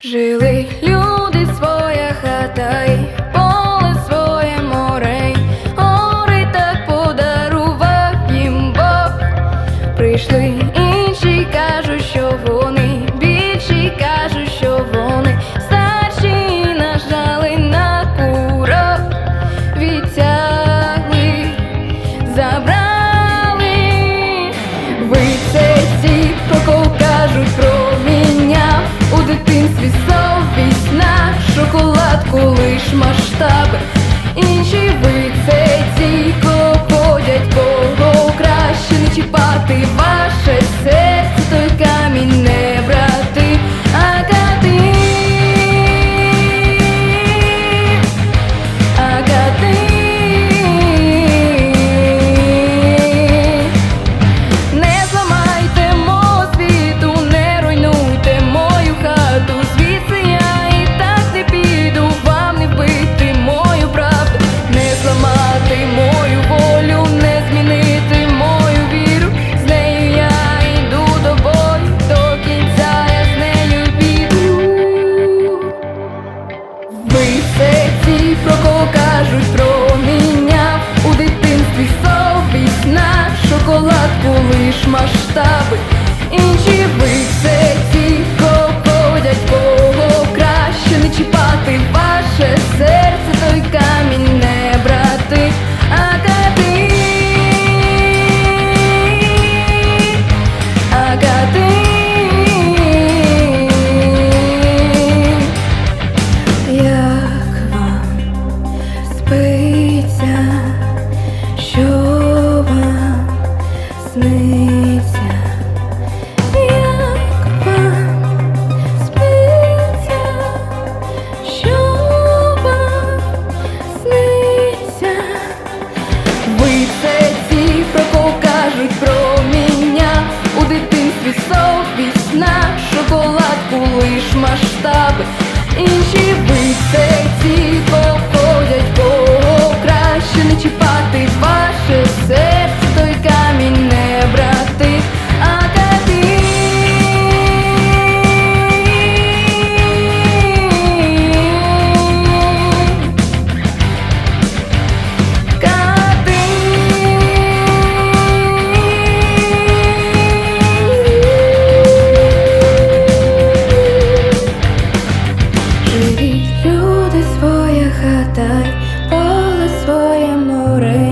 Жили люди своя хата, й поле своє море, гори так подарував їм Бог. Прийшли інші, кажуть, що вони, більші кажуть, що вони, старші нажали на курок, відтягли, забрали. Ви це in she weeks 18 кажуть про проміняв у дитинстві совість на шоколадку лиш масштаби, інші ви це is she твоє море.